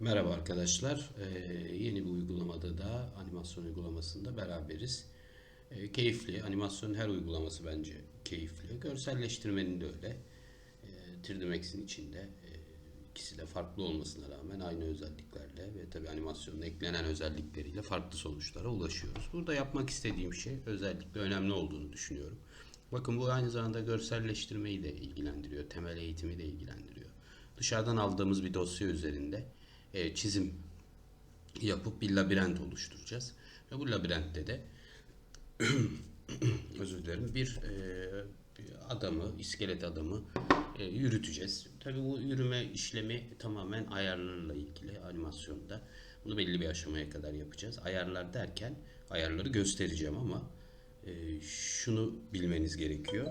Merhaba arkadaşlar. Ee, yeni bir uygulamada da animasyon uygulamasında beraberiz. Ee, keyifli. Animasyonun her uygulaması bence keyifli. Görselleştirmenin de öyle. Ee, 3D Max'in içinde e, ikisi de farklı olmasına rağmen aynı özelliklerle ve tabii animasyonun eklenen özellikleriyle farklı sonuçlara ulaşıyoruz. Burada yapmak istediğim şey özellikle önemli olduğunu düşünüyorum. Bakın bu aynı zamanda görselleştirmeyi de ilgilendiriyor. Temel eğitimi de ilgilendiriyor. Dışarıdan aldığımız bir dosya üzerinde e, çizim yapıp bir labirent oluşturacağız. Ve bu labirentte de özür dilerim bir, e, bir adamı, iskelet adamı e, yürüteceğiz. Tabii bu yürüme işlemi tamamen ayarlarla ilgili animasyonda. Bunu belli bir aşamaya kadar yapacağız. Ayarlar derken ayarları göstereceğim ama e, şunu bilmeniz gerekiyor.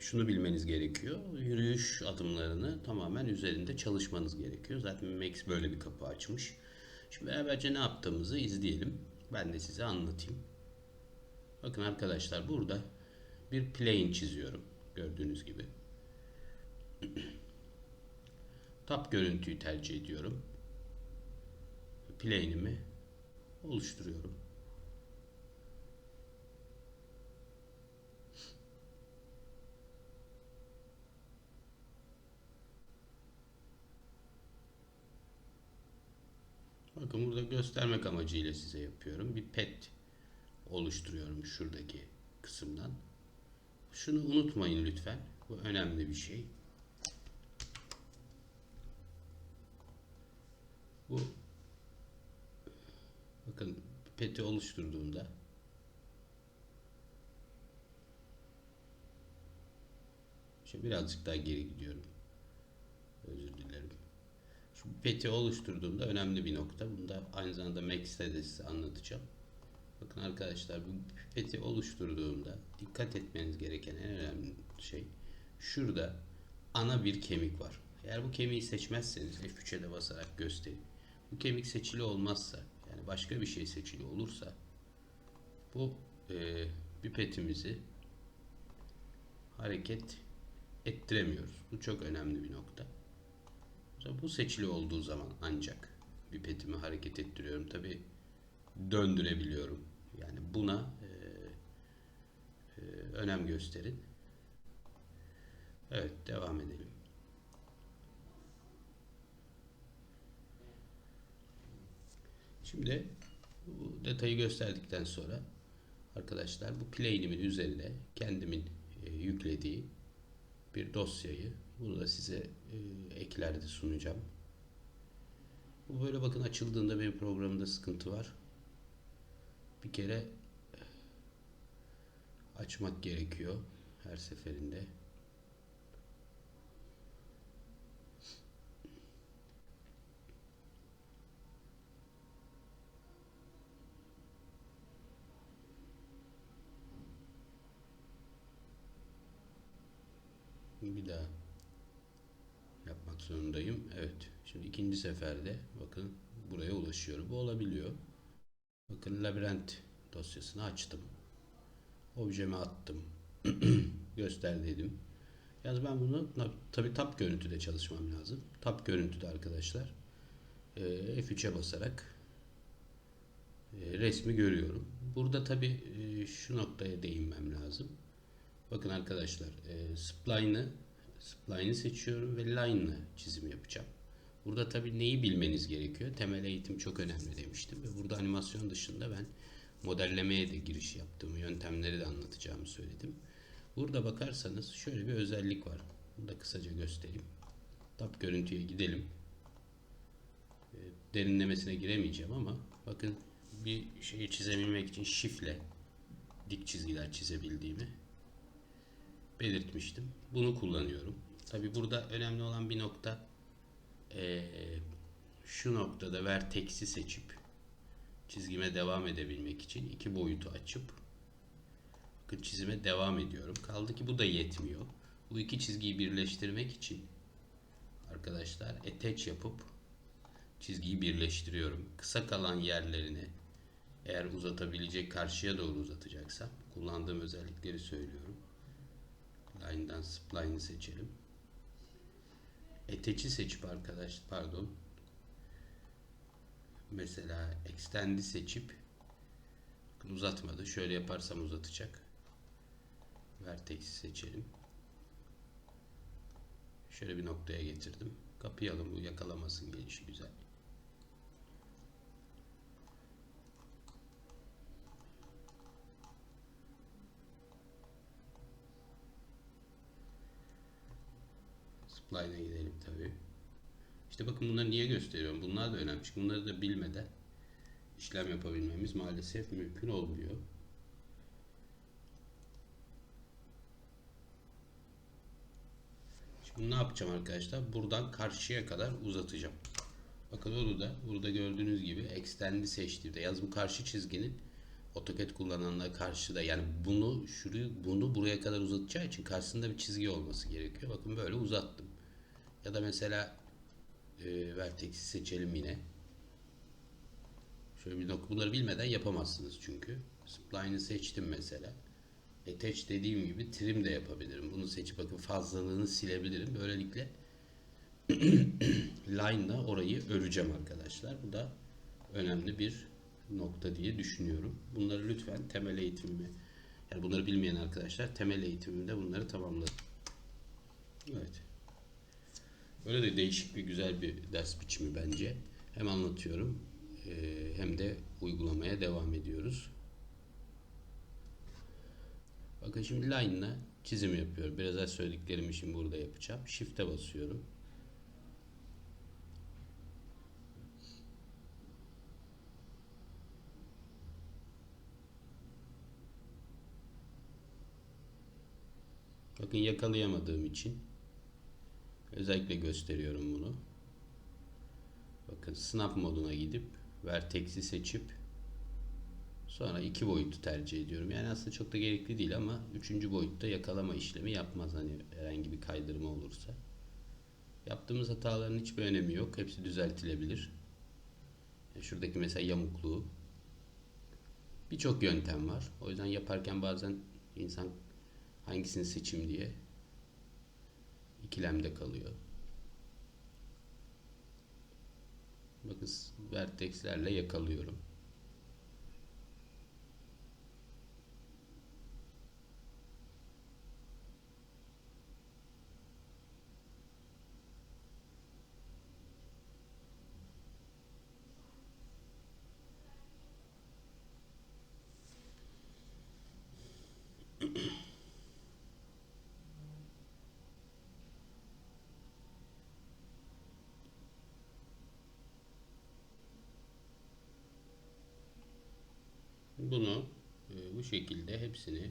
Şunu bilmeniz gerekiyor. Yürüyüş adımlarını tamamen üzerinde çalışmanız gerekiyor. Zaten Max böyle bir kapı açmış. Şimdi beraberce ne yaptığımızı izleyelim. Ben de size anlatayım. Bakın arkadaşlar burada bir plane çiziyorum. Gördüğünüz gibi. Tap görüntüyü tercih ediyorum. Plane'imi oluşturuyorum. Bakın burada göstermek amacıyla size yapıyorum. Bir pet oluşturuyorum şuradaki kısımdan. Şunu unutmayın lütfen. Bu önemli bir şey. Bu bakın peti oluşturduğumda Şimdi birazcık daha geri gidiyorum. Özür dilerim. Peti oluşturduğumda önemli bir nokta. Bunu da aynı zamanda Max'te de size anlatacağım. Bakın arkadaşlar bu pipeti oluşturduğumda dikkat etmeniz gereken en önemli şey şurada ana bir kemik var. Eğer bu kemiği seçmezseniz F3'e de basarak göstereyim. Bu kemik seçili olmazsa yani başka bir şey seçili olursa bu e, pipetimizi hareket ettiremiyoruz. Bu çok önemli bir nokta. Mesela bu seçili olduğu zaman ancak pipetimi hareket ettiriyorum. Tabi döndürebiliyorum. Yani buna e, e, önem gösterin. Evet devam edelim. Şimdi bu detayı gösterdikten sonra arkadaşlar bu plane'imin üzerine kendimin e, yüklediği bir dosyayı bunu da size e, eklerde sunacağım. Bu böyle bakın açıldığında benim programımda sıkıntı var. Bir kere açmak gerekiyor her seferinde. Bir daha yapmak zorundayım. Evet. Şimdi ikinci seferde bakın buraya ulaşıyorum. Bu olabiliyor. Bakın labirent dosyasını açtım. Objemi attım. Göster dedim. Yalnız ben bunu tabi tap görüntüde çalışmam lazım. Tap görüntüde arkadaşlar e, F3'e basarak e, resmi görüyorum. Burada tabi şu noktaya değinmem lazım. Bakın arkadaşlar e, spline'ı spline'ı seçiyorum ve line'la çizim yapacağım. Burada tabii neyi bilmeniz gerekiyor? Temel eğitim çok önemli demiştim ve burada animasyon dışında ben modellemeye de giriş yaptığımı, yöntemleri de anlatacağımı söyledim. Burada bakarsanız şöyle bir özellik var. Bunu da kısaca göstereyim. Tab görüntüye gidelim. E, derinlemesine giremeyeceğim ama bakın bir şeyi çizebilmek için şifle dik çizgiler çizebildiğimi belirtmiştim. Bunu kullanıyorum. Tabi burada önemli olan bir nokta ee, şu noktada vertex'i seçip çizgime devam edebilmek için iki boyutu açıp bakın çizime devam ediyorum. Kaldı ki bu da yetmiyor. Bu iki çizgiyi birleştirmek için arkadaşlar attach yapıp çizgiyi birleştiriyorum. Kısa kalan yerlerini eğer uzatabilecek karşıya doğru uzatacaksam kullandığım özellikleri söylüyorum. Line'dan spline'i seçelim. Eteçi seçip arkadaş pardon mesela extend'i seçip uzatmadı. Şöyle yaparsam uzatacak. Vertex'i seçelim. Şöyle bir noktaya getirdim. Kapayalım bu yakalamasın gelişi güzel. Spline'a gidelim tabii. İşte bakın bunları niye gösteriyorum? Bunlar da önemli. Çünkü bunları da bilmeden işlem yapabilmemiz maalesef mümkün olmuyor. Şimdi ne yapacağım arkadaşlar? Buradan karşıya kadar uzatacağım. Bakın onu da burada gördüğünüz gibi extend'i seçtiğimde yalnız bu karşı çizginin AutoCAD kullananlar karşıda yani bunu şurayı bunu buraya kadar uzatacağı için karşısında bir çizgi olması gerekiyor. Bakın böyle uzattım. Ya da mesela e, vertex'i seçelim yine. Şöyle bir nokta bunları bilmeden yapamazsınız çünkü. Spline'ı seçtim mesela. Attach dediğim gibi trim de yapabilirim. Bunu seçip bakın fazlalığını silebilirim. Böylelikle line'la orayı öreceğim arkadaşlar. Bu da önemli bir nokta diye düşünüyorum. Bunları lütfen temel eğitimime yani bunları bilmeyen arkadaşlar temel eğitimimde bunları tamamladım. Evet. Öyle de değişik bir güzel bir ders biçimi bence. Hem anlatıyorum eee, hem de uygulamaya devam ediyoruz. Bakın şimdi line'la çizim yapıyorum. Biraz daha söylediklerimi şimdi burada yapacağım. Shift'e basıyorum. Bakın yakalayamadığım için özellikle gösteriyorum bunu. Bakın snap moduna gidip vertex'i seçip sonra iki boyutu tercih ediyorum. Yani aslında çok da gerekli değil ama üçüncü boyutta yakalama işlemi yapmaz hani herhangi bir kaydırma olursa. Yaptığımız hataların hiçbir önemi yok. Hepsi düzeltilebilir. Yani Şuradaki mesela yamukluğu. Birçok yöntem var. O yüzden yaparken bazen insan hangisini seçim diye ikilemde kalıyor. Bakın vertexlerle yakalıyorum. Bunu e, bu şekilde hepsini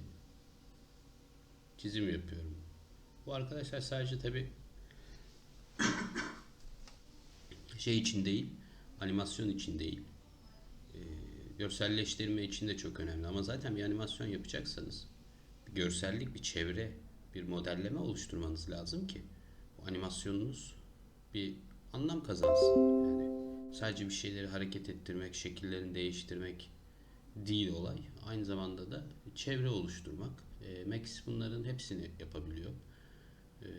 çizim yapıyorum. Bu arkadaşlar sadece tabi şey için değil, animasyon için değil, e, görselleştirme için de çok önemli. Ama zaten bir animasyon yapacaksanız bir görsellik, bir çevre, bir modelleme oluşturmanız lazım ki bu animasyonunuz bir anlam kazansın. Yani sadece bir şeyleri hareket ettirmek, şekillerini değiştirmek değil olay. Aynı zamanda da çevre oluşturmak. E, Max bunların hepsini yapabiliyor. E,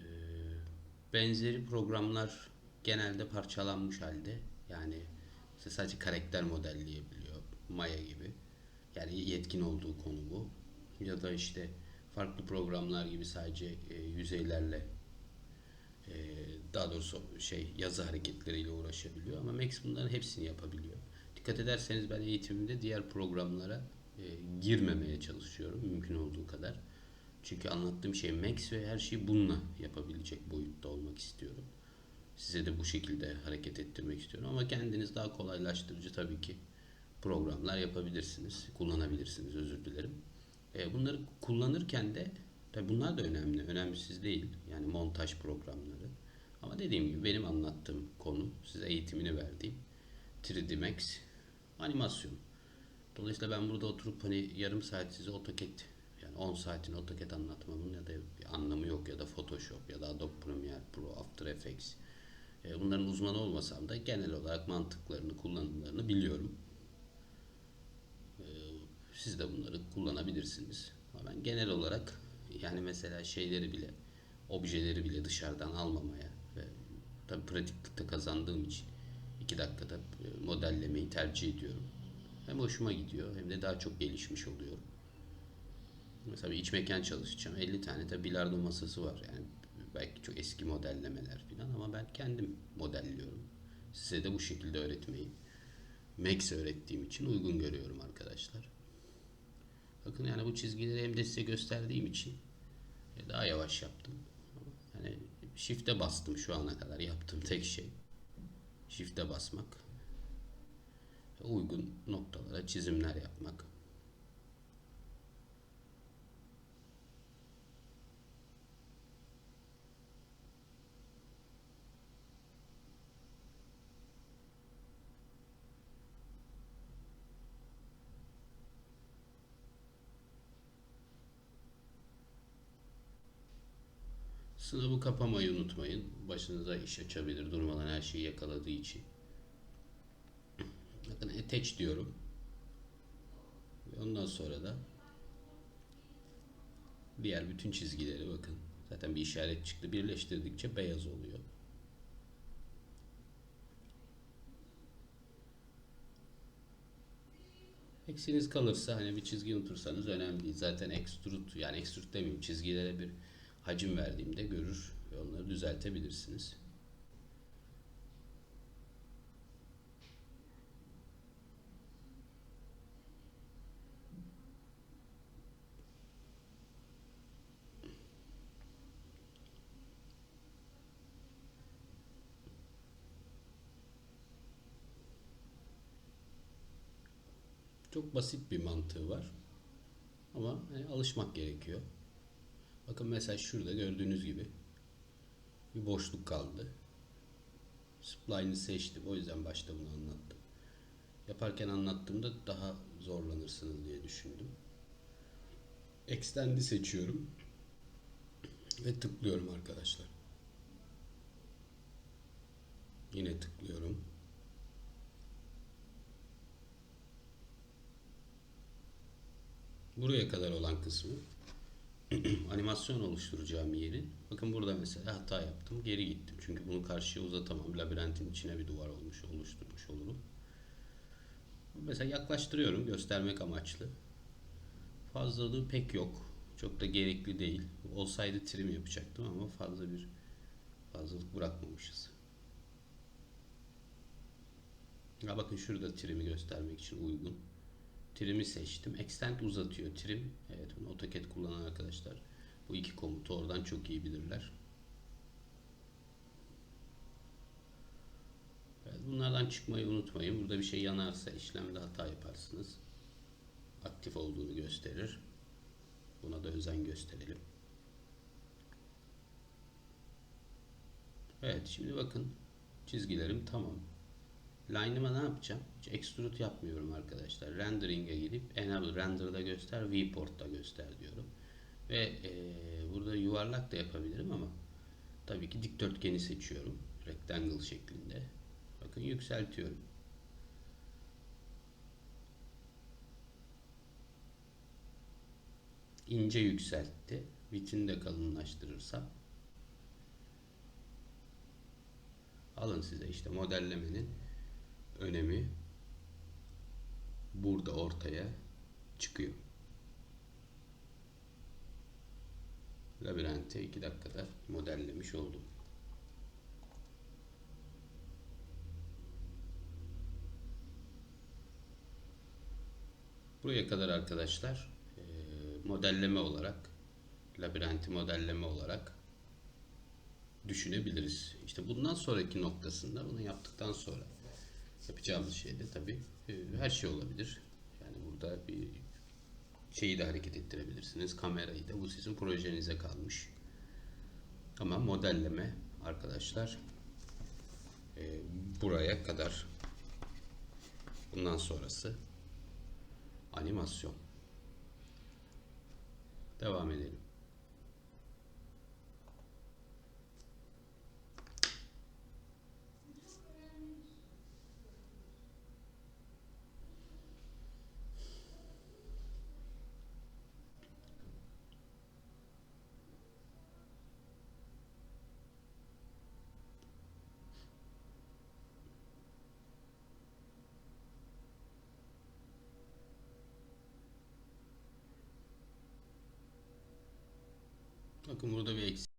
benzeri programlar genelde parçalanmış halde. Yani işte sadece karakter modelleyebiliyor. Maya gibi. Yani yetkin olduğu konu bu. Ya da işte farklı programlar gibi sadece e, yüzeylerle e, daha doğrusu şey yazı hareketleriyle uğraşabiliyor ama Max bunların hepsini yapabiliyor. Dikkat ederseniz ben eğitimimde diğer programlara e, girmemeye çalışıyorum mümkün olduğu kadar. Çünkü anlattığım şey Max ve her şeyi bununla yapabilecek boyutta olmak istiyorum. Size de bu şekilde hareket ettirmek istiyorum ama kendiniz daha kolaylaştırıcı tabii ki programlar yapabilirsiniz, kullanabilirsiniz özür dilerim. E, bunları kullanırken de tabii bunlar da önemli, önemsiz değil. Yani montaj programları. Ama dediğim gibi benim anlattığım konu, size eğitimini verdiğim 3D Max animasyon. Dolayısıyla ben burada oturup hani yarım saat size AutoCAD yani 10 saatin AutoCAD anlatmamın ya da bir anlamı yok ya da Photoshop ya da Adobe Premiere Pro, After Effects. E, Bunların uzmanı olmasam da genel olarak mantıklarını, kullanımlarını biliyorum. E, Siz de bunları kullanabilirsiniz. Ama ben genel olarak yani mesela şeyleri bile, objeleri bile dışarıdan almamaya ve tabii pratiklikte kazandığım için 2 dakikada e, modellemeyi tercih ediyorum. Hem hoşuma gidiyor hem de daha çok gelişmiş oluyor. Mesela bir iç mekan çalışacağım. 50 tane de bilardo masası var. Yani belki çok eski modellemeler falan ama ben kendim modelliyorum. Size de bu şekilde öğretmeyi Max öğrettiğim için uygun görüyorum arkadaşlar. Bakın yani bu çizgileri hem de size gösterdiğim için e, daha yavaş yaptım. Yani shift'e bastım şu ana kadar yaptığım tek şey. Shift'e basmak. Uygun noktalara çizimler yapmak. Sınavı kapamayı unutmayın. Başınıza iş açabilir durmadan her şeyi yakaladığı için. Bakın attach diyorum. Ve ondan sonra da diğer bütün çizgileri bakın. Zaten bir işaret çıktı. Birleştirdikçe beyaz oluyor. Eksiniz kalırsa hani bir çizgi unutursanız önemli değil. Zaten extrude yani extrude demeyeyim çizgilere bir hacim verdiğimde görür ve onları düzeltebilirsiniz. Çok basit bir mantığı var. Ama hani alışmak gerekiyor. Bakın mesela şurada gördüğünüz gibi bir boşluk kaldı. Spline'ı seçtim. O yüzden başta bunu anlattım. Yaparken anlattığımda daha zorlanırsınız diye düşündüm. Extend'i seçiyorum. Ve tıklıyorum arkadaşlar. Yine tıklıyorum. Buraya kadar olan kısmı animasyon oluşturacağım yerin. Bakın burada mesela hata yaptım. Geri gittim. Çünkü bunu karşıya uzatamam. Labirentin içine bir duvar olmuş, oluşturmuş olurum. Mesela yaklaştırıyorum göstermek amaçlı. Fazlalığı pek yok. Çok da gerekli değil. Olsaydı trim yapacaktım ama fazla bir fazlalık bırakmamışız. Ya bakın şurada trimi göstermek için uygun. Trim'i seçtim. Extend uzatıyor trim. Evet bunu AutoCAD arkadaşlar bu iki komutu oradan çok iyi bilirler. Evet, bunlardan çıkmayı unutmayın. Burada bir şey yanarsa işlemde hata yaparsınız. Aktif olduğunu gösterir. Buna da özen gösterelim. Evet şimdi bakın çizgilerim tamam. Line'ıma ne yapacağım? Hiç extrude yapmıyorum arkadaşlar. Rendering'e gidip enable render'da göster, viewport'ta göster diyorum. Ve e, burada yuvarlak da yapabilirim ama tabii ki dikdörtgeni seçiyorum. Rectangle şeklinde. Bakın yükseltiyorum. ince yükseltti. Vitrini de kalınlaştırırsam alın size işte modellemenin önemi burada ortaya çıkıyor. Labirenti 2 dakikada modellemiş oldum. Buraya kadar arkadaşlar modelleme olarak labirenti modelleme olarak düşünebiliriz. İşte bundan sonraki noktasında bunu yaptıktan sonra yapacağımız şey de tabii e, her şey olabilir. Yani burada bir şeyi de hareket ettirebilirsiniz. Kamerayı da bu sizin projenize kalmış. Ama modelleme arkadaşlar e, buraya kadar bundan sonrası animasyon. Devam edelim. Bakın burada bir eksik